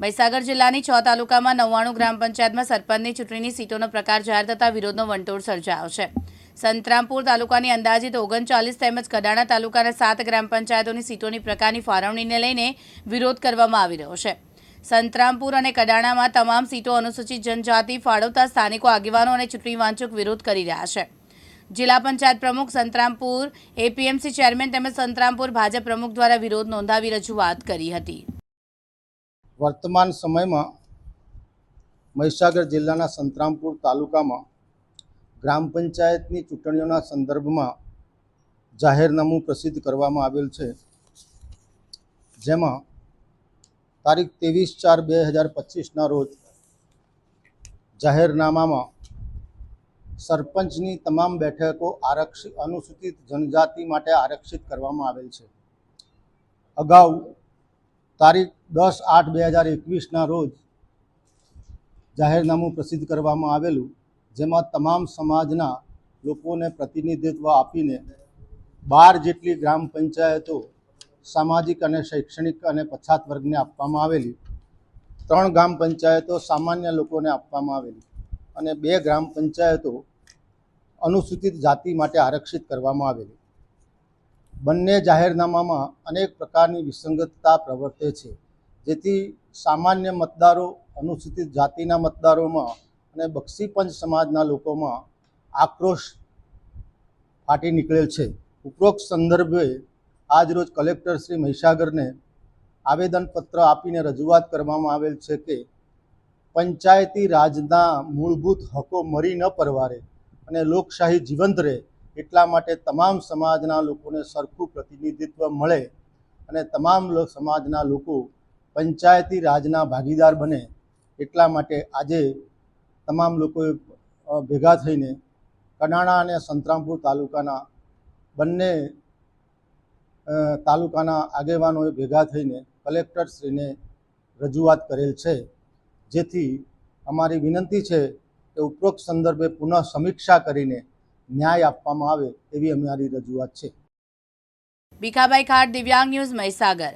મહીસાગર જિલ્લાની છ તાલુકામાં નવ્વાણું ગ્રામ પંચાયતમાં સરપંચની ચૂંટણીની સીટોનો પ્રકાર જાહેર થતાં વિરોધનો વંટોળ સર્જાયો છે. સંતરામપુર તાલુકાની અંદાજિત ઓગણચાલીસ તેમજ કડાણા તાલુકાના સાત ગ્રામ પંચાયતોની સીટોની પ્રકારની ફાળવણીને લઈને વિરોધ કરવામાં આવી રહ્યો છે. સંતરામપુર અને કડાણામાં તમામ સીટો અનુસૂચિત જનજાતિ ફાળવતા સ્થાનિકો આગેવાનો અને ચૂંટણી વાંચક વિરોધ કરી રહ્યા છે. જિલ્લા પંચાયત પ્રમુખ સંતરામપુર, એપીએમસી ચેરમેન તેમજ સંતરામપુર ભાજપ પ્રમુખ દ્વારા વિરોધ નોંધાવી રજૂઆત કરી હતી. વર્તમાન સમયમાં મહીસાગર જિલ્લાના સંતરામપુર તાલુકામાં ગ્રામ પંચાયતની ચૂંટણીઓના સંદર્ભમાં જાહેરનામું પ્રસિદ્ધ કરવામાં આવેલ છે. જેમાં તારીખ ત્રેવીસ ચાર બે હજાર પચીસના રોજ જાહેરનામામાં સરપંચની તમામ બેઠકો આરક્ષિત અનુસૂચિત જનજાતિ માટે આરક્ષિત કરવામાં આવેલ છે. અગાઉ તારીખ દસ આઠ બે હજાર એકવીસના રોજ જાહેરનામું પ્રસિદ્ધ કરવામાં આવેલું, જેમાં તમામ સમાજના લોકોને પ્રતિનિધિત્વ આપીને બાર જેટલી ગ્રામ પંચાયતો સામાજિક અને શૈક્ષણિક અને પછાત વર્ગને આપવામાં આવેલી, ત્રણ ગ્રામ પંચાયતો સામાન્ય લોકોને આપવામાં આવેલી અને બે ગ્રામ પંચાયતો અનુસૂચિત જાતિ માટે આરક્ષિત કરવામાં આવેલી. બંને જાહેરનામામાં અનેક પ્રકારની વિસંગતતા પ્રવર્તે છે. જેથી સામાન્ય મતદારો, અનુસૂચિત જાતિના મતદારોમાં અને બક્ષીપંચ સમાજના લોકોમાં આક્રોશ ફાટી નીકળેલ છે. ઉપરોક્ત સંદર્ભે આજરોજ કલેક્ટર શ્રી મહીસાગરને આવેદનપત્ર આપીને રજૂઆત કરવામાં આવેલ છે કે પંચાયતી રાજના મૂળભૂત હકો મરી ન પરવારે અને લોકશાહી જીવંત રહે એટલા માટે તમામ સમાજના લોકોને સરખું પ્રતિનિધિત્વ મળે અને તમામ સમાજના લોકો પંચાયતી રાજના ભાગીદાર બને એટલા માટે આજે તમામ લોકોએ ભેગા થઈને કડાણા અને સંતરામપુર તાલુકાના બંને તાલુકાના આગેવાનોએ ભેગા થઈને કલેક્ટરશ્રીને રજૂઆત કરેલ છે. જેથી અમારી વિનંતી છે કે ઉપરોક્ત સંદર્ભે પુનઃ સમીક્ષા કરીને ન્યાય આપવામાં આવે એવી અમારી રજૂઆત છે. ભીખાભાઈ ખાટ દિવ્યાંગ ન્યૂઝ મહીસાગર.